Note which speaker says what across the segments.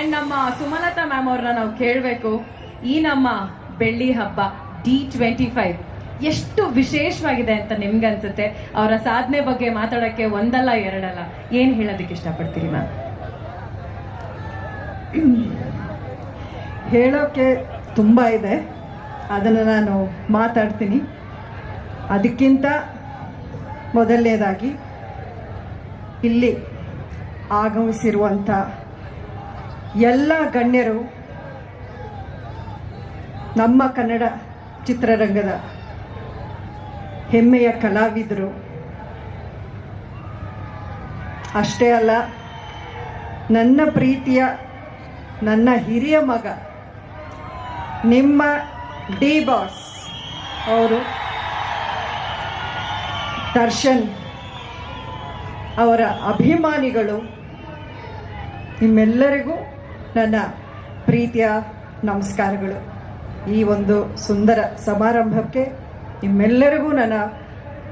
Speaker 1: And ನಮ್ಮ Sumalatha ma'am ಅವ್ರನ್ನ ನಾವು ಕೇಳಬೇಕು. ಈ ನಮ್ಮ ಬೆಳ್ಳಿ ಹಬ್ಬ ಡಿ ಟ್ವೆಂಟಿ ಫೈವ್ ಎಷ್ಟು ವಿಶೇಷವಾಗಿದೆ ಅಂತ ನಿಮ್ಗೆ ಅನ್ಸುತ್ತೆ ಅವರ ಸಾಧನೆ ಬಗ್ಗೆ ಮಾತಾಡೋಕ್ಕೆ ಒಂದಲ್ಲ, ಎರಡಲ್ಲ. ಏನು ಹೇಳೋದಕ್ಕೆ ಇಷ್ಟಪಡ್ತೀರಿ ಮ್ಯಾಮ್
Speaker 2: ಹೇಳೋಕ್ಕೆ ತುಂಬ ಇದೆ. ಅದನ್ನು ನಾನು ಮಾತಾಡ್ತೀನಿ. ಅದಕ್ಕಿಂತ ಮೊದಲನೇದಾಗಿ, ಇಲ್ಲಿ ಆಗಮಿಸಿರುವಂಥ ಎಲ್ಲ ಗಣ್ಯರು ನಮ್ಮ ಕನ್ನಡ ಚಿತ್ರರಂಗದ ಹೆಮ್ಮೆಯ ಕಲಾವಿದರು. ಅಷ್ಟೇ ಅಲ್ಲ, ನನ್ನ ಪ್ರೀತಿಯ ನನ್ನ ಹಿರಿಯ ಮಗ, ನಿಮ್ಮ ಡಿ ಬಾಸ್ ಅವರು ದರ್ಶನ್ ಅವರ ಅಭಿಮಾನಿಗಳು ನಿಮ್ಮೆಲ್ಲರಿಗೂ ನನ್ನ ಪ್ರೀತಿಯ ನಮಸ್ಕಾರಗಳು. ಈ ಒಂದು ಸುಂದರ ಸಮಾರಂಭಕ್ಕೆ ನಿಮ್ಮೆಲ್ಲರಿಗೂ ನನ್ನ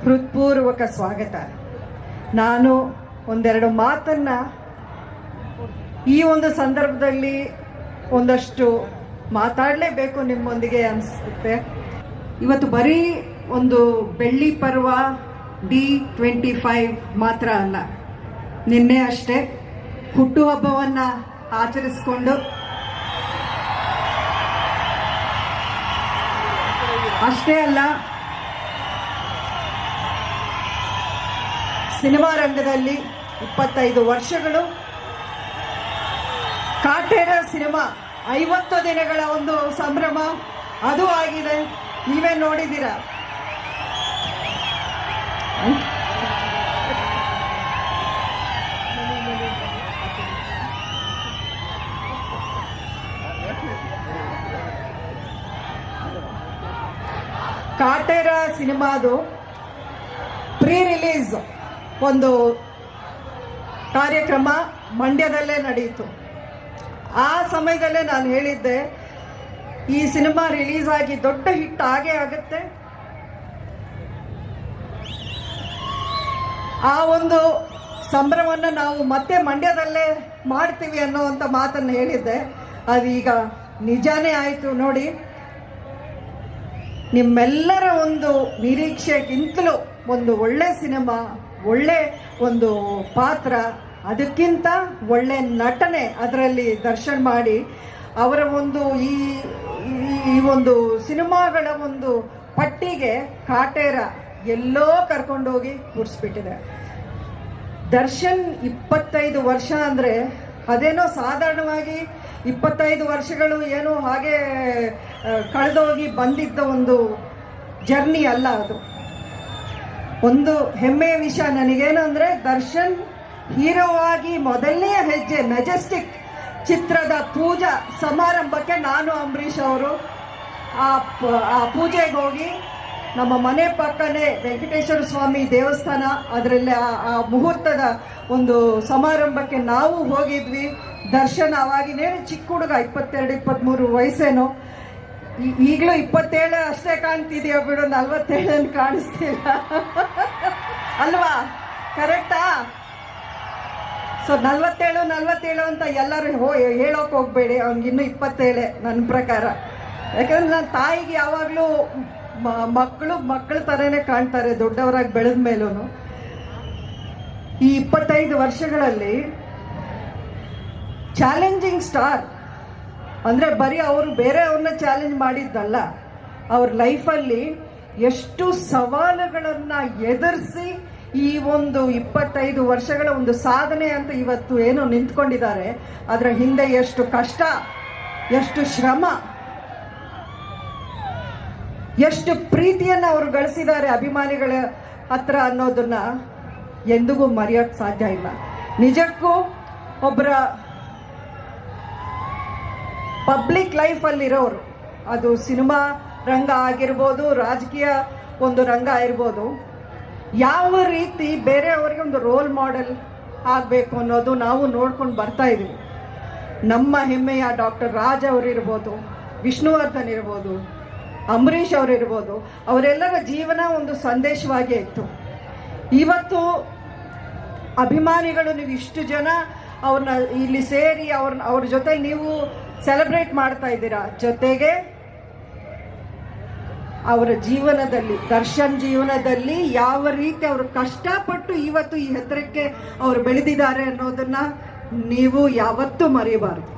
Speaker 2: ಹೃತ್ಪೂರ್ವಕ ಸ್ವಾಗತ. ನಾನು ಒಂದೆರಡು ಮಾತನ್ನ ಈ ಒಂದು ಸಂದರ್ಭದಲ್ಲಿ ಒಂದಷ್ಟು ಮಾತಾಡಲೇಬೇಕು ನಿಮ್ಮೊಂದಿಗೆ ಅನಿಸುತ್ತೆ. ಇವತ್ತು ಬರೀ ಒಂದು ಬೆಳ್ಳಿ ಪರ್ವ ಡಿ ಟ್ವೆಂಟಿ ಫೈವ್ ಮಾತ್ರ ಅಲ್ಲ. ನಿನ್ನೆ ಅಷ್ಟೇ ಹುಟ್ಟುಹಬ್ಬವನ್ನು ಆಚರಿಸಿಕೊಂಡು ಅಷ್ಟೇ ಅಲ್ಲ, ಸಿನಿಮಾ ರಂಗದಲ್ಲಿ ಇಪ್ಪತ್ತೈದು ವರ್ಷಗಳು. ಕಾಟೇರ ಸಿನಿಮಾ, ಐವತ್ತು ದಿನಗಳ ಒಂದು ಸಂಭ್ರಮ, ಅದು ಆಗಿದೆ. ನೀವೇ ನೋಡಿದ್ದೀರಾ? ಕಾಟೇರ ಸಿನಿಮಾದು ಪ್ರೀ ರಿಲೀಸ್ ಒಂದು ಕಾರ್ಯಕ್ರಮ ಮಂಡ್ಯದಲ್ಲೇ ನಡೆಯಿತು. ಆ ಸಮಯದಲ್ಲೇ ನಾನು ಹೇಳಿದ್ದೆ, ಈ ಸಿನಿಮಾ ರಿಲೀಸ್ ಆಗಿ ದೊಡ್ಡ ಹಿಟ್ ಆಗೇ ಆಗುತ್ತೆ. ಆ ಒಂದು ಸಂಭ್ರಮವನ್ನು ನಾವು ಮತ್ತೆ ಮಂಡ್ಯದಲ್ಲೇ ಮಾಡ್ತೀವಿ ಅನ್ನೋವಂಥ ಮಾತನ್ನು ಹೇಳಿದ್ದೆ. ಅದೀಗ ನಿಜಾನೇ ಆಯಿತು ನೋಡಿ. ನಿಮ್ಮೆಲ್ಲರ ಒಂದು ನಿರೀಕ್ಷೆಗಿಂತಲೂ ಒಂದು ಒಳ್ಳೆ ಸಿನಿಮಾ, ಒಳ್ಳೆ ಒಂದು ಪಾತ್ರ, ಅದಕ್ಕಿಂತ ಒಳ್ಳೆ ನಟನೆ ಅದರಲ್ಲಿ ದರ್ಶನ್ ಮಾಡಿ, ಅವರ ಒಂದು ಈ, ಈ- ಒಂದು ಸಿನಿಮಾಗಳ ಒಂದು ಪಟ್ಟಿಗೆ ಕಾಟೇರ ಎಲ್ಲೋ ಕರ್ಕೊಂಡೋಗಿ ಕೂರಿಸ್ಬಿಟ್ಟಿದೆ. ದರ್ಶನ್ ಇಪ್ಪತ್ತೈದು ವರ್ಷ ಅಂದರೆ ಅದೇನೋ ಸಾಧಾರಣವಾಗಿ ಇಪ್ಪತ್ತೈದು ವರ್ಷಗಳು ಏನೋ ಹಾಗೆ ಕಳೆದೋಗಿ ಬಂದಿದ್ದ ಒಂದು ಜರ್ನಿ ಅಲ್ಲ ಅದು. ಒಂದು ಹೆಮ್ಮೆಯ ವಿಷಯ ನನಗೇನಂದ್ರೆ ದರ್ಶನ್ ಹೀರೋ ಆಗಿ ಮೊದಲನೆಯ ಹೆಜ್ಜೆ, ಮೆಜೆಸ್ಟಿಕ್ ಚಿತ್ರದ ಪೂಜಾ ಸಮಾರಂಭಕ್ಕೆ ನಾನು ಅಂಬರೀಷ್ ಅವರು ಆ ಪೂಜೆಗೆ ಹೋಗಿ ನಮ್ಮ ಮನೆ ಪಕ್ಕನೇ ವೆಂಕಟೇಶ್ವರ ಸ್ವಾಮಿ ದೇವಸ್ಥಾನ, ಅದರಲ್ಲಿ ಆ- ಮುಹೂರ್ತದ ಒಂದು ಸಮಾರಂಭಕ್ಕೆ ನಾವು ಹೋಗಿದ್ವಿ. ದರ್ಶನ ಅವಾಗಿನೇನು ಚಿಕ್ಕ ಹುಡುಗ, ಇಪ್ಪತ್ತೆರಡು ಇಪ್ಪತ್ತ್ಮೂರು ವಯಸ್ಸೇನೋ. ಈಗಲೂ ಇಪ್ಪತ್ತೇಳು ಅಷ್ಟೇ ಕಾಣ್ತಿದೆಯೋ ಬಿಡು ನಲ್ವತ್ತೇಳನ್ನು ಕಾಣಿಸ್ತಿಲ್ಲ. ಅಲ್ವಾ? ಕರೆಕ್ಟಾ? ಸೊ, ನಲ್ವತ್ತೇಳು ನಲ್ವತ್ತೇಳು ಅಂತ ಎಲ್ಲರೂ ಹೋ, ಹೇಳೋಕೆ ಹೋಗಬೇಡಿ, ಅವ್ನಿಗಿನ್ನೂ ಇಪ್ಪತ್ತೇಳೆ ನನ್ನ ಪ್ರಕಾರ. ಯಾಕಂದ್ರೆ ನನ್ನ ತಾಯಿಗೆ ಯಾವಾಗಲೂ ಮಕ್ಕಳು, ಮಕ್ಕಳ ಥರನೇ ಕಾಣ್ತಾರೆ ದೊಡ್ಡವರಾಗಿ ಬೆಳೆದ ಮೇಲೂ ಈ ಇಪ್ಪತ್ತೈದು ವರ್ಷಗಳಲ್ಲಿ ಚಾಲೆಂಜಿಂಗ್ ಸ್ಟಾರ್, ಅಂದರೆ ಬರೀ ಅವರು ಬೇರೆ ಅವ್ರನ್ನ ಚಾಲೆಂಜ್ ಮಾಡಿದ್ದಲ್ಲ, ಅವ್ರ ಲೈಫಲ್ಲಿ ಎಷ್ಟು ಸವಾಲುಗಳನ್ನು ಎದುರಿಸಿ ಈ ಒಂದು ಇಪ್ಪತ್ತೈದು ವರ್ಷಗಳ ಒಂದು ಸಾಧನೆ ಅಂತ ಇವತ್ತು ಏನು ನಿಂತ್ಕೊಂಡಿದ್ದಾರೆ. ಅದರ ಹಿಂದೆ ಎಷ್ಟು ಕಷ್ಟ, ಎಷ್ಟು ಶ್ರಮ ಎಷ್ಟು ಪ್ರೀತಿಯನ್ನು ಅವರು ಗಳಿಸಿದ್ದಾರೆ ಅಭಿಮಾನಿಗಳ ಹತ್ರ ಅನ್ನೋದನ್ನ ಎಂದಿಗೂ ಮರೆಯೋಕ್ಕೆ ಸಾಧ್ಯ ಇಲ್ಲ. ನಿಜಕ್ಕೂ ಒಬ್ಬರ ಪಬ್ಲಿಕ್ ಲೈಫಲ್ಲಿರೋರು ಅದು ಸಿನಿಮಾ ರಂಗ ಆಗಿರ್ಬೋದು, ರಾಜಕೀಯ ಒಂದು ರಂಗ ಆಗಿರ್ಬೋದು, ಯಾವ ರೀತಿ ಬೇರೆಯವರಿಗೆ ಒಂದು ರೋಲ್ ಮಾಡೆಲ್ ಆಗಬೇಕು ಅನ್ನೋದು ನಾವು ನೋಡ್ಕೊಂಡು ಬರ್ತಾ ಇದ್ದೀವಿ. ನಮ್ಮ ಹೆಮ್ಮೆಯ ಡಾಕ್ಟರ್ ರಾಜ್ ಅವರಿರ್ಬೋದು ವಿಷ್ಣುವರ್ಧನ್ ಇರ್ಬೋದು ಅಂಬರೀಷ್ ಅವರಿರ್ಬೋದು ಅವರೆಲ್ಲರ ಜೀವನ ಒಂದು ಸಂದೇಶವಾಗೇ ಇತ್ತು. ಇವತ್ತು ಅಭಿಮಾನಿಗಳು ನೀವು ಇಷ್ಟು ಜನ ಅವ್ರನ್ನ ಇಲ್ಲಿ ಸೇರಿ ಅವ್ರನ್ನ ಅವ್ರ ಜೊತೆ ನೀವು ಸೆಲೆಬ್ರೇಟ್ ಮಾಡ್ತಾ ಇದ್ದೀರಾ? ಜೊತೆಗೆ ಅವರ ಜೀವನದಲ್ಲಿ, ದರ್ಶನ್ ಜೀವನದಲ್ಲಿ ಯಾವ ರೀತಿ ಅವರು ಕಷ್ಟಪಟ್ಟು ಇವತ್ತು ಈ ಎತ್ತರಕ್ಕೆ ಅವರು ಬೆಳೆದಿದ್ದಾರೆ ಅನ್ನೋದನ್ನ ನೀವು ಯಾವತ್ತೂ ಮರೆಯಬಾರದು.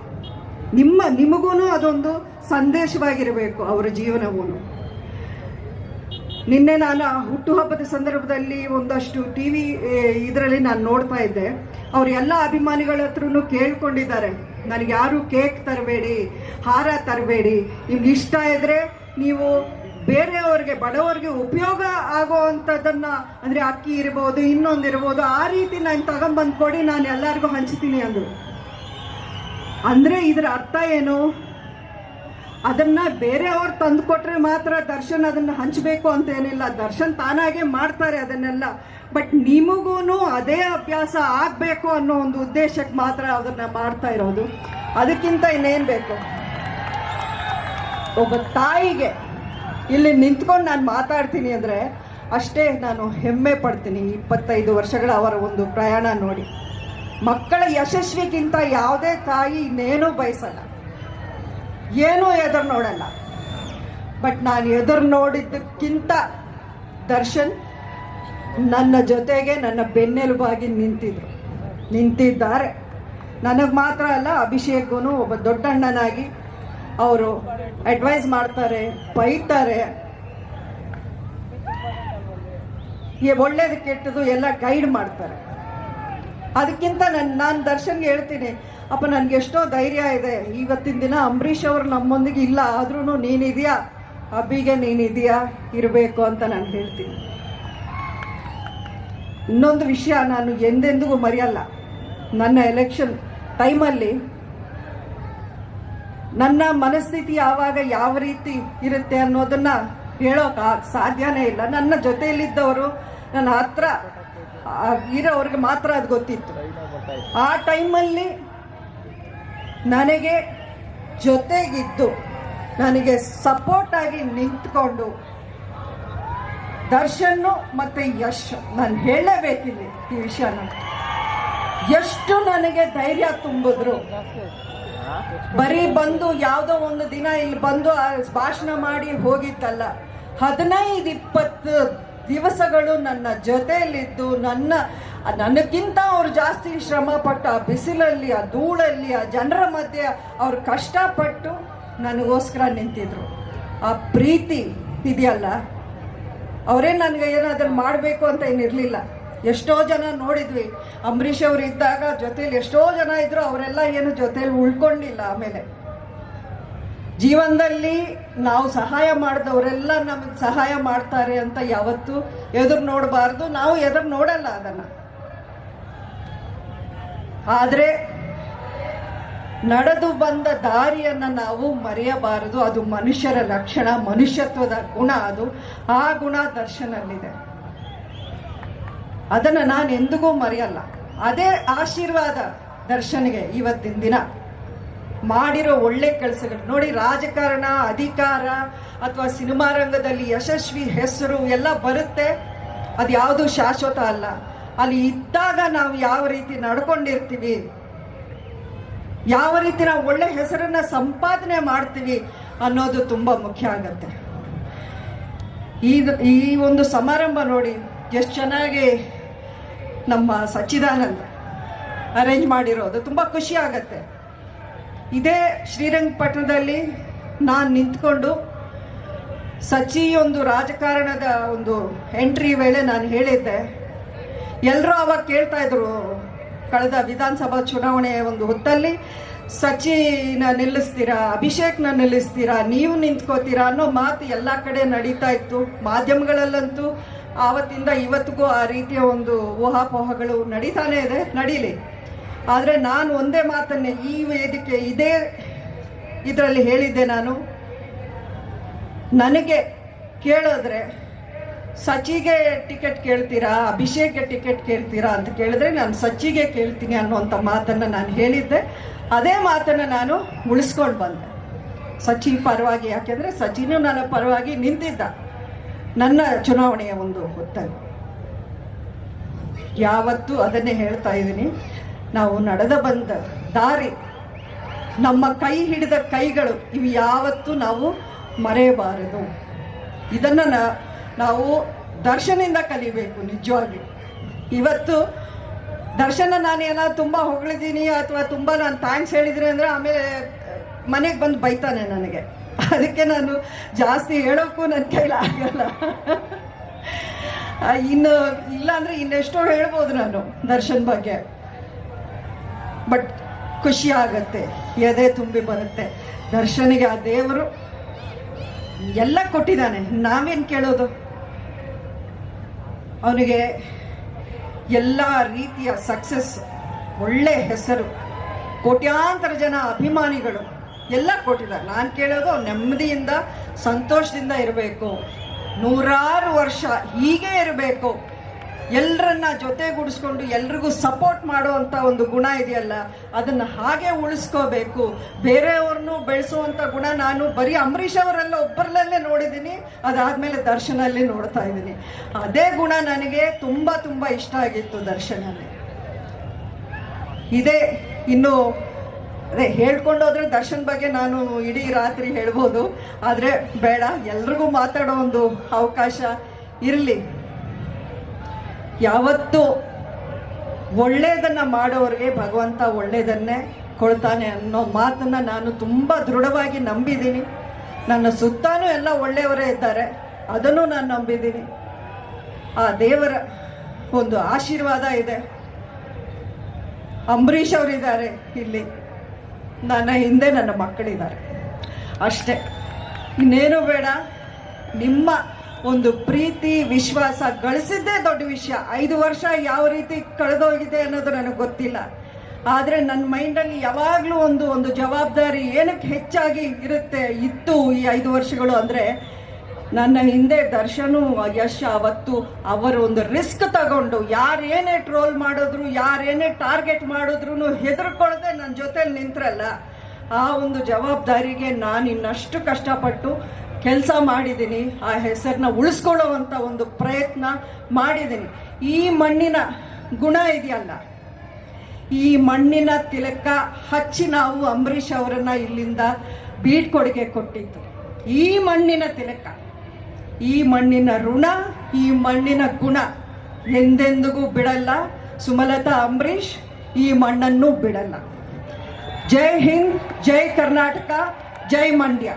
Speaker 2: ನಿಮ್ಮ ನಿಮಗೂ ಅದೊಂದು ಸಂದೇಶವಾಗಿರಬೇಕು ಅವರ ಜೀವನವೂ ನಿನ್ನೆ ನಾನು ಹುಟ್ಟುಹಬ್ಬದ ಸಂದರ್ಭದಲ್ಲಿ ಒಂದಷ್ಟು ಟಿ ವಿ ಇದರಲ್ಲಿ ನಾನು ನೋಡ್ತಾ ಇದ್ದೆ. ಅವ್ರ ಎಲ್ಲ ಅಭಿಮಾನಿಗಳ ಹತ್ರನೂ ಕೇಳ್ಕೊಂಡಿದ್ದಾರೆ. ನನಗೆ ಯಾರು ಕೇಕ್ ತರಬೇಡಿ, ಹಾರ ತರಬೇಡಿ. ನಿಮ್ಗೆ ಇಷ್ಟ ಇದ್ರೆ ನೀವು ಬೇರೆಯವ್ರಿಗೆ, ಬಡವರಿಗೆ ಉಪಯೋಗ ಆಗೋ ಅಂಥದ್ದನ್ನ, ಅಂದರೆ ಅಕ್ಕಿ ಇರ್ಬೋದು, ಇನ್ನೊಂದು ಇರ್ಬೋದು, ಆ ರೀತಿ ನಾನು ತಗೊಂಬಂದು ಕೊಡಿ, ನಾನು ಎಲ್ಲರಿಗೂ ಹಂಚ್ತೀನಿ ಅಂದರು. ಅಂದರೆ ಇದರ ಅರ್ಥ ಏನು? ಅದನ್ನ ಬೇರೆಯವ್ರು ತಂದು ಕೊಟ್ರೆ ಮಾತ್ರ ದರ್ಶನ್ ಅದನ್ನ ಹಂಚಬೇಕು ಅಂತ ಏನಿಲ್ಲ ದರ್ಶನ್ ತಾನಾಗೆ ಮಾಡ್ತಾರೆ ಅದನ್ನೆಲ್ಲ. ಬಟ್ ನಿಮಗೂ ಅದೇ ಅಭ್ಯಾಸ ಆಗಬೇಕು ಅನ್ನೋ ಒಂದು ಉದ್ದೇಶಕ್ಕೆ ಮಾತ್ರ ಅದನ್ನ ಮಾಡ್ತಾ ಇರೋದು. ಅದಕ್ಕಿಂತ ಇನ್ನೇನು ಬೇಕು? ಒಬ್ಬ ತಾಯಿಗೆ ಇಲ್ಲಿ ನಿಂತ್ಕೊಂಡು ನಾನು ಮಾತಾಡ್ತೀನಿ ಅಂದರೆ ಅಷ್ಟೇ ನಾನು ಹೆಮ್ಮೆ ಪಡ್ತೀನಿ. ಇಪ್ಪತ್ತೈದು ವರ್ಷಗಳ ಅವರ ಒಂದು ಪ್ರಯಾಣ ನೋಡಿ. ಮಕ್ಕಳ ಯಶಸ್ವಿಗಿಂತ ಯಾವುದೇ ತಾಯಿ ಇನ್ನೇನೂ ಬಯಸಲ್ಲ. ಏನೂ ಎದುರು ನೋಡಲ್ಲ. ಬಟ್ ನಾನು ಎದುರು ನೋಡಿದ್ದಕ್ಕಿಂತ ದರ್ಶನ್ ನನ್ನ ಜೊತೆಗೆ ನನ್ನ ಬೆನ್ನೆಲುಬಾಗಿ ನಿಂತಿದ್ರು. ನಿಂತಿದ್ದಾರೆ. ನನಗೆ ಮಾತ್ರ ಅಲ್ಲ ಅಭಿಷೇಕ್ಗೂ ಒಬ್ಬ ದೊಡ್ಡಣ್ಣನಾಗಿ ಅವರು ಅಡ್ವೈಸ್ ಮಾಡ್ತಾರೆ, ಬೈತಾರೆ. ಒಳ್ಳೇದು ಕೆಟ್ಟದು ಎಲ್ಲ ಗೈಡ್ ಮಾಡ್ತಾರೆ. ಅದಕ್ಕಿಂತ ನಾನು ನಾನು ದರ್ಶನ್ಗೆ ಹೇಳ್ತೀನಿ, ಅಪ್ಪ, ನನಗೆ ಎಷ್ಟೋ ಧೈರ್ಯ ಇದೆ. ಇವತ್ತಿನ ದಿನ ಅಂಬರೀಷ್ ಅವರು ನಮ್ಮೊಂದಿಗೆ ಇಲ್ಲ ಆದ್ರೂ ನೀನಿದೆಯಾ? ಅಬ್ಬಿಗೆ ನೀನಿದೆಯಾ? ಇರಬೇಕು ಅಂತ ನಾನು ಹೇಳ್ತೀನಿ. ಇನ್ನೊಂದು ವಿಷಯ ನಾನು ಎಂದೆಂದಿಗೂ ಮರೆಯಲ್ಲ. ನನ್ನ ಎಲೆಕ್ಷನ್ ಟೈಮಲ್ಲಿ ನನ್ನ ಮನಸ್ಥಿತಿ ಯಾವಾಗ ಯಾವ ರೀತಿ ಇರುತ್ತೆ ಅನ್ನೋದನ್ನ ಹೇಳೋಕೆ ಸಾಧ್ಯನೇ ಇಲ್ಲ. ನನ್ನ ಜೊತೆಯಲ್ಲಿದ್ದವರು ನನ್ನ ಹತ್ರ ಇರೋವ್ರಿಗೆ ಮಾತ್ರ ಅದು ಗೊತ್ತಿತ್ತು. ಆ ಟೈಮಲ್ಲಿ ನನಗೆ ಜೊತೆಗಿದ್ದು, ನನಗೆ ಸಪೋರ್ಟ್ ಆಗಿ ನಿಂತ್ಕೊಂಡು ದರ್ಶನ್ನು ಮತ್ತೆ ಯಶ್, ನಾನು ಹೇಳಲೇಬೇಕಿಲ್ಲಿ ಈ ವಿಷಯನ. ಎಷ್ಟು ನನಗೆ ಧೈರ್ಯ ತುಂಬಿದ್ರು. ಬರೀ ಬಂದು ಯಾವುದೋ ಒಂದು ದಿನ ಇಲ್ಲಿ ಬಂದು ಭಾಷಣ ಮಾಡಿ ಹೋಗಿತ್ತಲ್ಲ ಹದಿನೈದು, ಇಪ್ಪತ್ತು ದಿವಸಗಳು ನನ್ನ ಜೊತೆಯಲ್ಲಿದ್ದು, ನನ್ನ ನನಗಿಂತ ಅವರು ಜಾಸ್ತಿ ಶ್ರಮ ಪಟ್ಟು ಆ ಬಿಸಿಲಲ್ಲಿ, ಆ ಧೂಳಲ್ಲಿ, ಆ ಜನರ ಮಧ್ಯೆ ಅವ್ರು ಕಷ್ಟಪಟ್ಟು ನನಗೋಸ್ಕರ ನಿಂತಿದ್ರು. ಆ ಪ್ರೀತಿ ಇದೆಯಲ್ಲ, ಅವರೇ ನನಗೆ ಏನಾದರೂ ಮಾಡಬೇಕು ಅಂತ ಏನಿರಲಿಲ್ಲ. ಎಷ್ಟೋ ಜನ ನೋಡಿದ್ವಿ, ಅಂಬರೀಷ್ ಅವರು ಇದ್ದಾಗ ಜೊತೇಲಿ ಎಷ್ಟೋ ಜನ ಇದ್ರು, ಅವರೆಲ್ಲ ಏನು ಜೊತೆಯಲ್ಲಿ ಉಳ್ಕೊಂಡಿಲ್ಲ ಆಮೇಲೆ. ಜೀವನದಲ್ಲಿ ನಾವು ಸಹಾಯ ಮಾಡಿದವರೆಲ್ಲ ನಮಗೆ ಸಹಾಯ ಮಾಡ್ತಾರೆ ಅಂತ ಯಾವತ್ತು ಎದುರು ನೋಡಬಾರ್ದು. ನಾವು ಎದುರು ನೋಡಲ್ಲ ಅದನ್ನ. ಆದರೆ ನಡೆದು ಬಂದ ದಾರಿಯನ್ನ ನಾವು ಮರೆಯಬಾರದು. ಅದು ಮನುಷ್ಯರ ಲಕ್ಷಣ, ಮನುಷ್ಯತ್ವದ ಗುಣ ಅದು. ಆ ಗುಣ ದರ್ಶನಲ್ಲಿದೆ. ಅದನ್ನ ನಾನು ಎಂದಿಗೂ ಮರೆಯಲ್ಲ. ಅದೇ ಆಶೀರ್ವಾದ ದರ್ಶನಿಗೆ ಇವತ್ತಿನ ದಿನ. ಮಾಡಿರೋ ಒಳ್ಳೆ ಕೆಲಸಗಳು. ನೋಡಿ, ರಾಜಕಾರಣ, ಅಧಿಕಾರ ಅಥವಾ ಸಿನಿಮಾ ರಂಗದಲ್ಲಿ ಯಶಸ್ವಿ ಹೆಸರು ಎಲ್ಲ ಬರುತ್ತೆ. ಅದು ಯಾವುದು ಶಾಶ್ವತ ಅಲ್ಲ. ಅಲ್ಲಿ ಇದ್ದಾಗ ನಾವು ಯಾವ ರೀತಿ ನಡ್ಕೊಂಡಿರ್ತೀವಿ, ಯಾವ ರೀತಿ ನಾವು ಒಳ್ಳೆ ಹೆಸರನ್ನ ಸಂಪಾದನೆ ಮಾಡ್ತೀವಿ ಅನ್ನೋದು ತುಂಬಾ ಮುಖ್ಯ ಆಗತ್ತೆ. ಈ ಈ ಒಂದು ಸಮಾರಂಭ ನೋಡಿ, ಎಷ್ಟು ಚೆನ್ನಾಗಿ ನಮ್ಮ ಸಚ್ಚಿದಾನಂದ ಅರೇಂಜ್ ಮಾಡಿರೋದು. ತುಂಬ ಖುಷಿ ಆಗತ್ತೆ. ಇದೇ ಶ್ರೀರಂಗಪಟ್ಟಣದಲ್ಲಿ ನಾನು ನಿಂತ್ಕೊಂಡು ಸಚಿ ಒಂದು ರಾಜಕಾರಣದ ಒಂದು ಎಂಟ್ರಿ ವೇಳೆ ನಾನು ಹೇಳಿದ್ದೆ. ಎಲ್ಲರೂ ಅವಾಗ ಕೇಳ್ತಾ ಇದ್ರು, ಕಳೆದ ವಿಧಾನಸಭಾ ಚುನಾವಣೆಯ ಒಂದು ಹೊತ್ತಲ್ಲಿ ಸಚಿನ ನಿಲ್ಲಿಸ್ತೀರಾ, ಅಭಿಷೇಕ್ನ ನಿಲ್ಲಿಸ್ತೀರಾ, ನೀವು ನಿಂತ್ಕೋತೀರಾ ಅನ್ನೋ ಮಾತು ಎಲ್ಲ ಕಡೆ ನಡೀತಾ ಇತ್ತು. ಮಾಧ್ಯಮಗಳಲ್ಲಂತೂ ಆವತ್ತಿಂದ ಇವತ್ತಿಗೂ ಆ ರೀತಿಯ ಒಂದು ಊಹಾಪೋಹಗಳು ನಡೀತಾನೆ ಇದೆ, ನಡೀಲಿ. ಆದರೆ ನಾನು ಒಂದೇ ಮಾತನ್ನೇ ಈ ವೇದಿಕೆ ಇದೇ ಇದರಲ್ಲಿ ಹೇಳಿದ್ದೆ ನಾನು. ನನಗೆ ಕೇಳಿದ್ರೆ, ಸಚಿಗೆ ಟಿಕೆಟ್ ಕೇಳ್ತೀರಾ, ಅಭಿಷೇಕ್ಗೆ ಟಿಕೆಟ್ ಕೇಳ್ತೀರಾ ಅಂತ ಕೇಳಿದ್ರೆ ನಾನು ಸಚಿಗೆ ಕೇಳ್ತೀನಿ ಅನ್ನುವಂಥ ಮಾತನ್ನು ನಾನು ಹೇಳಿದ್ದೆ. ಅದೇ ಮಾತನ್ನು ನಾನು ಉಳಿಸ್ಕೊಂಡು ಬಂದೆ. ಸಚಿ ಪರವಾಗಿ, ಯಾಕೆಂದರೆ ಸಚಿನೂ ನನ್ನ ಪರವಾಗಿ ನಿಂತಿದ್ದ ನನ್ನ ಚುನಾವಣೆಯ ಒಂದು ಹೊತ್ತಲ್ಲಿ. ಯಾವತ್ತೂ ಅದನ್ನೇ ಹೇಳ್ತಾ ಇದ್ದೀನಿ. ನಾವು ನಡೆದ ಬಂದ ದಾರಿ, ನಮ್ಮ ಕೈ ಹಿಡಿದ ಕೈಗಳು ಇವು ಯಾವತ್ತೂ ನಾವು ಮರೆಯಬಾರದು. ಇದನ್ನು ನಾವು ದರ್ಶನದಿಂದ ಕಲಿಬೇಕು ನಿಜವಾಗಿ. ಇವತ್ತು ದರ್ಶನ ನಾನು ಏನಾದ್ರು ತುಂಬ ಹೊಗಳಿದ್ದೀನಿ ಅಥವಾ ತುಂಬ ನಾನು ಥ್ಯಾಂಕ್ಸ್ ಹೇಳಿದ್ದೀನಿ ಅಂದರೆ ಆಮೇಲೆ ಮನೆಗೆ ಬಂದು ಬೈತಾನೆ ನನಗೆ. ಅದಕ್ಕೆ ನಾನು ಜಾಸ್ತಿ ಹೇಳೋಕ್ಕೂ ನನ್ನ ಕೈಲಿ ಆಗಲ್ಲ. ಇನ್ನು ಇಲ್ಲಾಂದರೆ ಇನ್ನೆಷ್ಟೋ ಹೇಳ್ಬೋದು ನಾನು ದರ್ಶನ್ ಬಗ್ಗೆ. ಬಟ್ ಖುಷಿ ಆಗತ್ತೆ, ಎದೆ ತುಂಬಿ ಬರುತ್ತೆ. ದರ್ಶನಿಗೆ ಆ ದೇವರು ಎಲ್ಲ ಕೊಟ್ಟಿದ್ದಾನೆ. ನಾವೇನು ಕೇಳೋದು? ಅವನಿಗೆ ಎಲ್ಲ ರೀತಿಯ ಸಕ್ಸಸ್ ಒಳ್ಳೆ ಹೆಸರು, ಕೋಟ್ಯಾಂತರ ಜನ ಅಭಿಮಾನಿಗಳು ಎಲ್ಲ ಕೊಟ್ಟಿದ್ದಾರೆ. ನಾನು ಕೇಳೋದು ನೆಮ್ಮದಿಯಿಂದ, ಸಂತೋಷದಿಂದ ಇರಬೇಕು. ನೂರಾರು ವರ್ಷ ಹೀಗೆ ಇರಬೇಕು. ಎಲ್ಲರನ್ನ ಜೊತೆಗೂಡಿಸ್ಕೊಂಡು ಎಲ್ರಿಗೂ ಸಪೋರ್ಟ್ ಮಾಡುವಂಥ ಒಂದು ಗುಣ ಇದೆಯಲ್ಲ, ಅದನ್ನು ಹಾಗೆ ಉಳಿಸ್ಕೋಬೇಕು. ಬೇರೆಯವ್ರನ್ನೂ ಬೆಳೆಸುವಂಥ ಗುಣ ನಾನು ಬರೀ ಅಂಬರೀಷ್ ಅವರೆಲ್ಲ, ಒಬ್ಬರಲ್ಲೇ ನೋಡಿದ್ದೀನಿ, ಅದಾದಮೇಲೆ ದರ್ಶನಲ್ಲಿ ನೋಡ್ತಾ ಇದ್ದೀನಿ. ಅದೇ ಗುಣ ನನಗೆ ತುಂಬ ತುಂಬ ಇಷ್ಟ ಆಗಿತ್ತು ದರ್ಶನಲ್ಲಿ. ಇದೇ, ಇನ್ನು, ಅದೇ ಹೇಳ್ಕೊಂಡು ಹೋದ್ರೆ ದರ್ಶನ್ ಬಗ್ಗೆ ನಾನು ಇಡೀ ರಾತ್ರಿ ಹೇಳ್ಬೋದು. ಆದರೆ ಬೇಡ, ಎಲ್ರಿಗೂ ಮಾತಾಡೋ ಒಂದು ಅವಕಾಶ ಇರಲಿ. ಯಾವತ್ತೂ ಒಳ್ಳೆಯದನ್ನು ಮಾಡೋರಿಗೆ ಭಗವಂತ ಒಳ್ಳೆಯದನ್ನೇ ಕೊಡ್ತಾನೆ ಅನ್ನೋ ಮಾತನ್ನು ನಾನು ತುಂಬ ದೃಢವಾಗಿ ನಂಬಿದ್ದೀನಿ. ನನ್ನ ಸುತ್ತಾನೂ ಎಲ್ಲ ಒಳ್ಳೆಯವರೇ ಇದ್ದಾರೆ. ಅದನ್ನು ನಾನು ನಂಬಿದ್ದೀನಿ. ಆ ದೇವರ ಒಂದು ಆಶೀರ್ವಾದ ಇದೆ. ಅಂಬರೀಷ್ ಅವರಿದ್ದಾರೆ ಇಲ್ಲಿ. ನನ್ನ ಹಿಂದೆ ನನ್ನ ಮಕ್ಕಳಿದ್ದಾರೆ. ಅಷ್ಟೇ. ಇನ್ನೇನು ಬೇಡ. ನಿಮ್ಮ ಒಂದು ಪ್ರೀತಿ, ವಿಶ್ವಾಸ ಗಳಿಸಿದ್ದೇ ದೊಡ್ಡ ವಿಷಯ. ಐದು ವರ್ಷ ಯಾವ ರೀತಿ ಕಳೆದೋಗಿದೆ ಅನ್ನೋದು ನನಗೆ ಗೊತ್ತಿಲ್ಲ. ಆದರೆ ನನ್ನ ಮೈಂಡಲ್ಲಿ ಯಾವಾಗಲೂ ಒಂದು ಒಂದು ಜವಾಬ್ದಾರಿ ಏನಕ್ಕೆ ಹೆಚ್ಚಾಗಿ ಇರುತ್ತೆ, ಇತ್ತು ಈ ಐದು ವರ್ಷಗಳು ಅಂದರೆ ನನ್ನ ಹಿಂದೆ ದರ್ಶನು, ಯಶ್ ಅವತ್ತು ಅವರು ಒಂದು ರಿಸ್ಕ್ ತಗೊಂಡು ಯಾರೇನೇ ಟ್ರೋಲ್ ಮಾಡಿದ್ರು, ಯಾರೇನೇ ಟಾರ್ಗೆಟ್ ಮಾಡಿದ್ರು ಹೆದರ್ಕೊಳ್ಳದೆ ನನ್ನ ಜೊತೆಲಿ ನಿಂತ್ರಲ್ಲ. ಆ ಒಂದು ಜವಾಬ್ದಾರಿಗೆ ನಾನು ಇನ್ನಷ್ಟು ಕಷ್ಟಪಟ್ಟು ಕೆಲಸ ಮಾಡಿದ್ದೀನಿ, ಆ ಹೆಸರನ್ನ ಉಳಿಸ್ಕೊಳ್ಳುವಂಥ ಒಂದು ಪ್ರಯತ್ನ ಮಾಡಿದ್ದೀನಿ. ಈ ಮಣ್ಣಿನ ಗುಣ ಇದೆಯಲ್ಲ, ಈ ಮಣ್ಣಿನ ತಿಲಕ ಹಚ್ಚಿ ನಾವು ಅಂಬರೀಷ್ ಅವರನ್ನ ಇಲ್ಲಿಂದ ಬೀಳ್ಕೊಡುಗೆ ಕೊಟ್ಟಿದ್ದು. ಈ ಮಣ್ಣಿನ ತಿಲಕ, ಈ ಮಣ್ಣಿನ ಋಣ, ಈ ಮಣ್ಣಿನ ಗುಣ ಎಂದೆಂದಿಗೂ ಬಿಡಲ್ಲ. ಸುಮಲತಾ ಅಂಬರೀಷ್, ಈ ಮಣ್ಣನ್ನು ಬಿಡಲ್ಲ. ಜೈ ಹಿಂದ್, ಜೈ ಕರ್ನಾಟಕ, ಜೈ ಮಂಡ್ಯ.